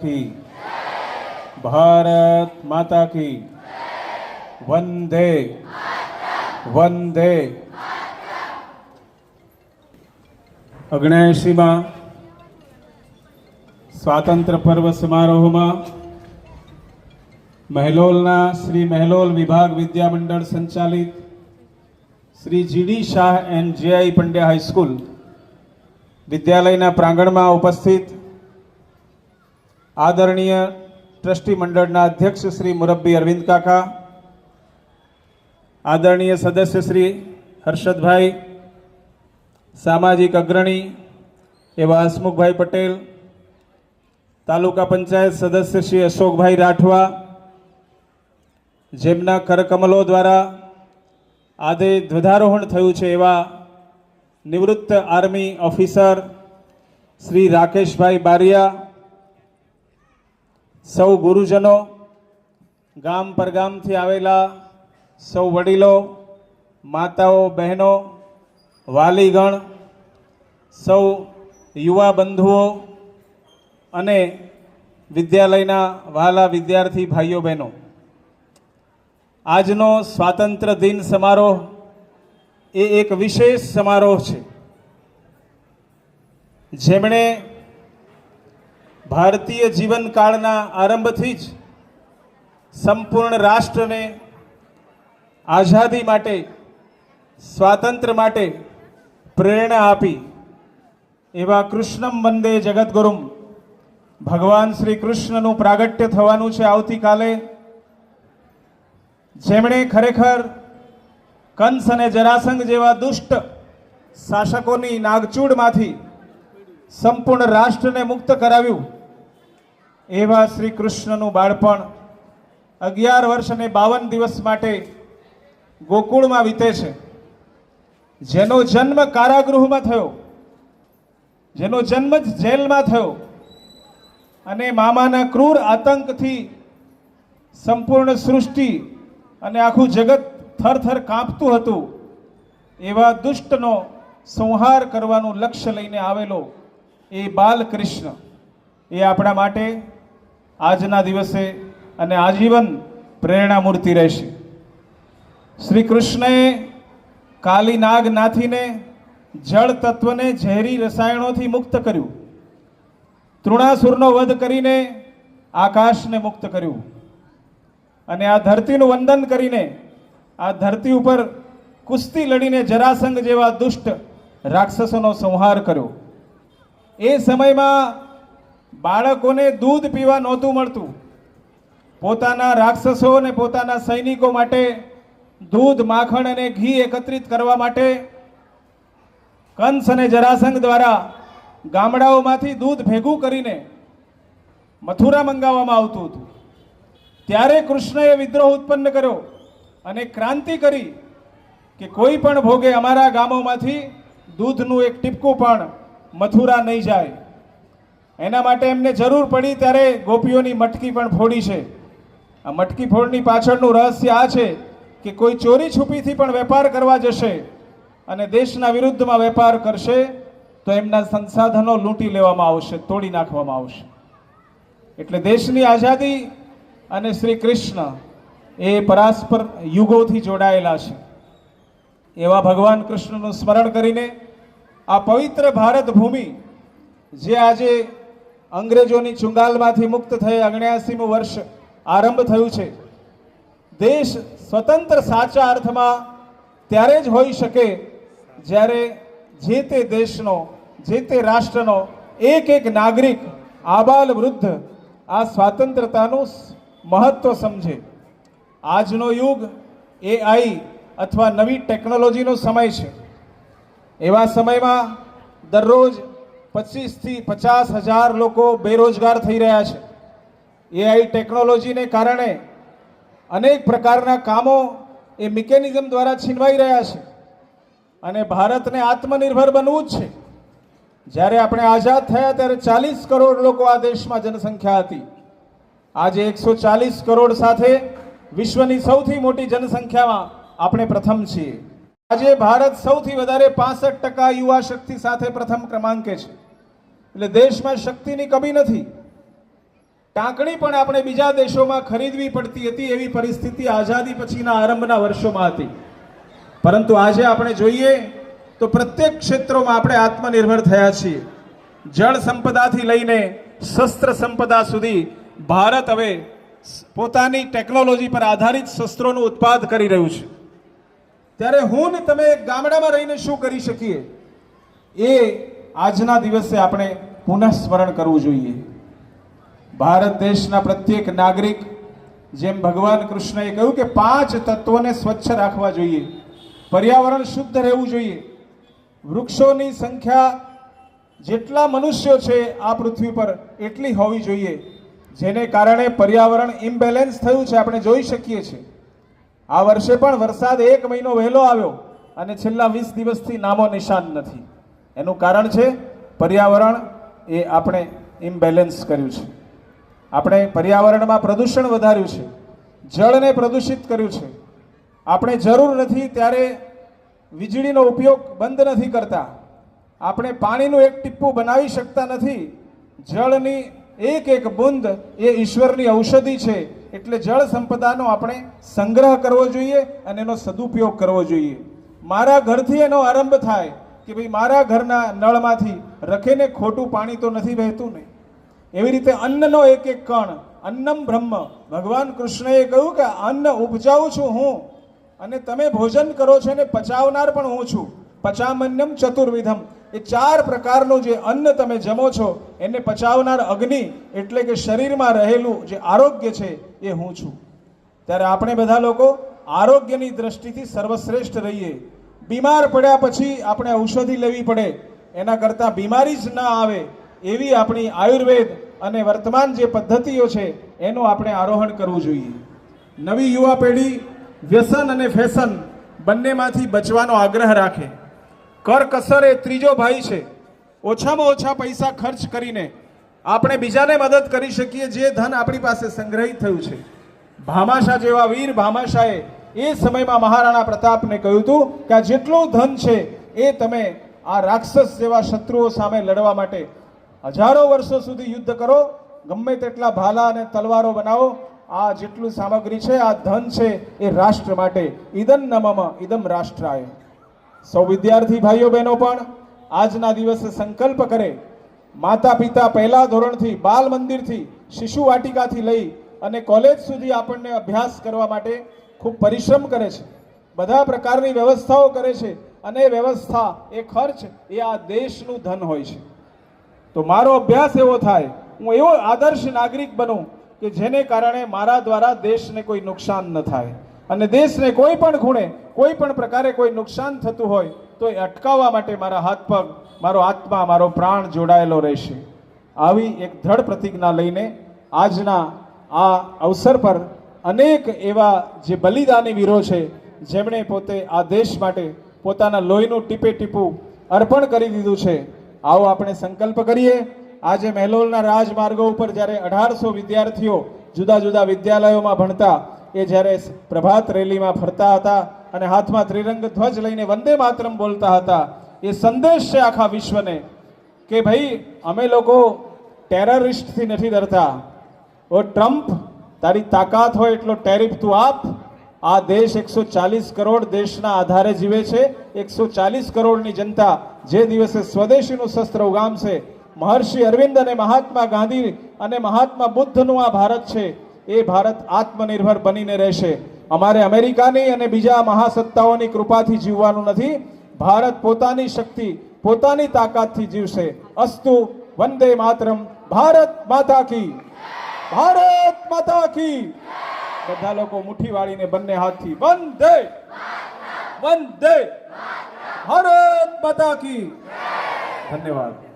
કી. ભારત માતા કી. વંદે. વંદે. ઓગણસીમાં સ્વાતંત્ર પર્વ સમારોહમાં મહેલોલના શ્રી મહેલોલ વિભાગ વિદ્યામંડળ સંચાલિત Shri GD Shah and GI Pandya high school વિદ્યાલયના પ્રાંગણમાં ઉપસ્થિત આદરણીય ટ્રસ્ટી મંડળના અધ્યક્ષ શ્રી મુરબ્બી અરવિંદ કાકા, આદરણીય સદસ્ય શ્રી હર્ષદભાઈ, સામાજિક અગ્રણી એવા હસમુખભાઈ પટેલ, તાલુકા પંચાયત સદસ્ય શ્રી અશોકભાઈ રાઠવા, જેમના કરકમલો દ્વારા આજે ધ્વજારોહણ થયું છે એવા નિવૃત્ત આર્મી ઓફિસર શ્રી રાકેશભાઈ બારિયા સૌ ગુરુજનો, ગામ પરગામથી આવેલા સૌ વડીલો, માતાઓ, બહેનો, વાલીગણ, સૌ યુવા બંધુઓ અને વિદ્યાલયના વહાલા વિદ્યાર્થી ભાઈઓ બહેનો. આજનો સ્વાતંત્ર્ય દિન સમારોહ એ એક વિશેષ સમારોહ છે. જેમણે ભારતીય જીવનકાળના આરંભથી જ સંપૂર્ણ રાષ્ટ્રને આઝાદી માટે સ્વાતંત્ર્ય માટે પ્રેરણા આપી એવા કૃષ્ણમ વંદે જગદગુરુમ. ભગવાન શ્રી કૃષ્ણનું પ્રાગટ્ય થવાનું છે આવતીકાલે. જેમણે ખરેખર કંસ અને જરાસંઘ જેવા દુષ્ટ શાસકોની નાગચૂડમાંથી સંપૂર્ણ રાષ્ટ્રને મુક્ત કરાવ્યું. એવા શ્રી કૃષ્ણનું બાળપણ અગિયાર વર્ષ અને બાવન દિવસ માટે ગોકુળમાં વીતે છે. જેનો જન્મ કારાગૃહમાં થયો. જેનો જન્મ જ જેલમાં થયો. અને મામાના ક્રૂર આતંકથી સંપૂર્ણ સૃષ્ટિ અને આખું જગત થરથર કાંપતું હતું. એવા દુષ્ટનો સંહાર કરવાનું લક્ષ્ય લઈને આવેલો એ બાલકૃષ્ણ. એ આપણા માટે આજના દિવસે અને આજીવન પ્રેરણા મૂર્તિ રહેશે. શ્રી કૃષ્ણએ કાલી નાગ નાથીને જળ તત્વને ઝેરી રસાયણોથી મુક્ત કર્યું. તૃણાસુરનો વધ કરીને આકાશને મુક્ત કર્યું. અને આ ધરતીનું વંદન કરીને આ ધરતી ઉપર કુસ્તી લડીને જરાસંઘ જેવા દુષ્ટ રાક્ષસોનો સંહાર કર્યો. એ સમયમાં બાળકોને દૂધ પીવા નહોતું મળતું. પોતાના રાક્ષસો અને પોતાના સૈનિકો માટે દૂધ, માખણ અને ઘી એકત્રિત કરવા માટે કંસ અને જરાસંઘ દ્વારા ગામડાઓમાંથી દૂધ ભેગું કરીને મથુરા મંગાવવામાં આવતું હતું. ત્યારે કૃષ્ણએ વિદ્રોહ ઉત્પન્ન કર્યો અને ક્રાંતિ કરી કે કોઈ પણ ભોગે અમારા ગામોમાંથી દૂધનું એક ટીપકું પણ મથુરા નહીં જાય. એના માટે એમને જરૂર પડી ત્યારે ગોપીઓની મટકી પણ ફોડી છે. આ મટકી ફોડની પાછળનું રહસ્ય આ છે કે કોઈ ચોરી છુપીથી પણ વેપાર કરવા જશે અને દેશના વિરુદ્ધમાં વેપાર કરશે, તો એમના સંસાધનો લૂંટી લેવામાં આવશે, તોડી નાખવામાં આવશે. એટલે દેશની આઝાદી અને શ્રી કૃષ્ણ એ પરાસ્પર યુગોથી જોડાયેલા છે. એવા ભગવાન કૃષ્ણનું સ્મરણ કરીને આ પવિત્ર ભારત ભૂમિ, જે આજે અંગ્રેજોની ચુંગાલમાંથી મુક્ત થઈ અગણ્યાસીમું વર્ષ આરંભ થયું છે. દેશ સ્વતંત્ર સાચા અર્થમાં ત્યારે જ હોઈ શકે જ્યારે જે તે દેશનો, જે તે રાષ્ટ્રનો એક એક નાગરિક આબાલ વૃદ્ધ આ સ્વાતંત્રતાનું મહત્વ સમજે. આજનો યુગ એઆઈ અથવા નવી ટેકનોલોજીનો સમય છે. એવા સમયમાં દરરોજ પચીસથી પચાસ હજાર લોકો બેરોજગાર થઈ રહ્યા છે. એઆઈ ટેકનોલોજીને કારણે અનેક પ્રકારના કામો એ મિકેનિઝમ દ્વારા છીનવાઈ રહ્યા છે. અને ભારતને આત્મનિર્ભર બનવું જ છે. જ્યારે આપણે આઝાદ થયા ત્યારે ચાલીસ કરોડ લોકો આ દેશમાં જનસંખ્યા હતી. આજે એકસો ચાલીસ કરોડ સાથે વિશ્વની સૌથી મોટી જનસંખ્યામાં આપણે પ્રથમ છીએ. આજે ભારત સૌથી વધારે પાસઠ ટકા યુવા શક્તિ સાથે પ્રથમ ક્રમાંકે છે. એટલે દેશમાં શક્તિની કમી નથી. ટાંકણી પણ આપણે બીજા દેશોમાં ખરીદવી પડતી હતી, એવી પરિસ્થિતિ આઝાદી પછીના આરંભના વર્ષોમાં હતી. પરંતુ આજે આપણે જોઈએ તો પ્રત્યેક ક્ષેત્રોમાં આપણે આત્મનિર્ભર થયા છીએ. જળ સંપદાથી લઈને શસ્ત્ર સંપદા સુધી ભારત હવે પોતાની ટેકનોલોજી પર આધારિત શસ્ત્રોનું ઉત્પાદ કરી રહ્યું છે. ત્યારે હું ને તમે ગામડામાં રહીને શું કરી શકીએ? એ આજના દિવસે આપણે પુનઃસ્મરણ કરવું જોઈએ. ભારત દેશના પ્રત્યેક નાગરિક, જેમ ભગવાન કૃષ્ણએ કહ્યું કે પાંચ તત્વોને સ્વચ્છ રાખવા જોઈએ, પર્યાવરણ શુદ્ધ રહેવું જોઈએ. વૃક્ષોની સંખ્યા જેટલા મનુષ્યો છે આ પૃથ્વી પર, એટલી હોવી જોઈએ. જેને કારણે પર્યાવરણ ઇમ્બેલેન્સ થયું છે, આપણે જોઈ શકીએ છીએ. આ વર્ષે પણ વરસાદ એક મહિનો વહેલો આવ્યો અને છેલ્લા વીસ દિવસથી નામો નિશાન નથી. એનું કારણ છે પર્યાવરણ એ આપણે ઇમ્બેલેન્સ કર્યું છે. આપણે પર્યાવરણમાં પ્રદૂષણ વધાર્યું છે. જળને પ્રદૂષિત કર્યું છે. આપણે જરૂર નથી ત્યારે વીજળીનો ઉપયોગ બંધ નથી કરતા. આપણે પાણીનું એક ટીપું બનાવી શકતા નથી. જળની એક એક બુંદ એ ઈશ્વરની ઔષધિ છે. એટલે જળ સંપદાનો આપણે સંગ્રહ કરવો જોઈએ અને એનો સદુપયોગ કરવો જોઈએ. મારા ઘરથી એનો આરંભ થાય કે ભાઈ મારા ઘરના નળમાંથી રખેને ખોટું પાણી તો નથી વહેતું ને? એવી રીતે અન્નનો એક એક કણ, અન્નમ બ્રહ્મ. ભગવાન કૃષ્ણએ કહ્યું કે અન્ન ઉપજાવું છું હું અને તમે ભોજન કરો છો ને પચાવનાર પણ હું છું. પચામન્યમ ચતુર્વિધમ. એ ચાર પ્રકારનું જે અન્ન તમે જમો છો, એને પચાવનાર અગ્નિ એટલે કે શરીરમાં રહેલું જે આરોગ્ય છે એ હું છું. ત્યારે આપણે બધા લોકો આરોગ્યની દ્રષ્ટિથી સર્વશ્રેષ્ઠ રહીએ. બીમાર પડ્યા પછી આપણે ઔષધિ લેવી પડે. એના કરતાં બીમારી જ ન આવે એવી આપણી આયુર્વેદ અને વર્તમાન જે પદ્ધતિઓ છે, એનું આપણે આરોહણ કરવું જોઈએ. નવી યુવા પેઢી વ્યસન અને ફેશન બંનેમાંથી બચવાનો આગ્રહ રાખે. કરકસર એ ત્રીજો ભાઈ છે. ઓછામાં ઓછા પૈસા ખર્ચ કરીને આપણે બીજાને મદદ કરી શકીએ જે ધન આપણી પાસે સંગ્રહિત થયું છે. ભામાશા જેવા વીર ભામાશાએ એ સમયમાં મહારાણા પ્રતાપને કહ્યું હતું કે આ જેટલું ધન છે એ તમે આ રાક્ષસ જેવા શત્રુઓ સામે લડવા માટે હજારો વર્ષો સુધી યુદ્ધ કરો, ગમે તેટલા ભાલા અને તલવારો બનાવો, આ જેટલું સામગ્રી છે, આ ધન છે એ રાષ્ટ્ર માટે. ઇદન નમમ ઇદમ રાષ્ટ્રાય. સૌ વિદ્યાર્થી ભાઈઓ બહેનો પણ આજના દિવસે સંકલ્પ કરે. માતા પિતા પહેલા ધોરણથી, બાલ મંદિરથી, શિશુ વાટિકાથી લઈ અને કોલેજ સુધી આપણને અભ્યાસ કરવા માટે ખૂબ પરિશ્રમ કરે છે. બધા પ્રકારની વ્યવસ્થાઓ કરે છે અને વ્યવસ્થા એ ખર્ચ એ આ દેશનું ધન હોય છે. તો મારો અભ્યાસ એવો થાય, હું એવો આદર્શ નાગરિક બનું કે જેને કારણે મારા દ્વારા દેશને કોઈ નુકસાન ન થાય અને દેશને કોઈ પણ ખૂણે કોઈ પણ પ્રકારે કોઈ નુકસાન થતું હોય, તો એ અટકાવવા માટે મારા હાથ પગ, મારો આત્મા, મારો પ્રાણ જોડાયેલો રહેશે. આવી એક દ્રઢ પ્રતિજ્ઞા લઈને આજના આ અવસર પર અનેક એવા જે બલિદાની વીરો છે, જેમણે પોતે આ દેશ માટે પોતાના લોહીનું ટીપે ટીપું અર્પણ કરી દીધું છે, આવો આપણે સંકલ્પ કરીએ. આજે મહેલોલના રાજમાર્ગો ઉપર જ્યારે અઢારસો વિદ્યાર્થીઓ જુદા જુદા વિદ્યાલયોમાં ભણતા, એ જ્યારે પ્રભાત રેલીમાં ફરતા હતા અને હાથમાં ત્રિરંગ ધ્વજ લઈને વંદે માતરમ બોલતા હતા. એ સંદેશ છે આખા વિશ્વને કે ભાઈ, અમે લોકો ટેરરિસ્ટથી નથી ડરતા. ઓ ટ્રમ્પ, તારી તાકાત હોય એટલો ટેરિફ તું આપ. આ દેશ એકસો ચાલીસ કરોડ દેશના આધારે જીવે છે. એકસો ચાલીસ કરોડની જનતા જે દિવસે સ્વદેશીનું શસ્ત્ર ઉગામશે. મહર્ષિ અરવિંદ અને મહાત્મા ગાંધી અને મહાત્મા બુદ્ધનું આ ભારત છે. એ ભારત આત્મનિર્ભર બનીને રહેશે. અમારે અમેરિકાની અને બીજા મહાસત્તાઓની કૃપાથી જીવવાનું નથી. ભારત પોતાની શક્તિ, પોતાની તાકાતથી જીવશે. અસ્તુ વંદે માતરમ. ભારત માતા કી. ભારત માતા કી. બધા લોકો મુઠ્ઠી વાળીને બંને હાથથી વંદે. વંદે. ભારત માતા કી. ધન્યવાદ.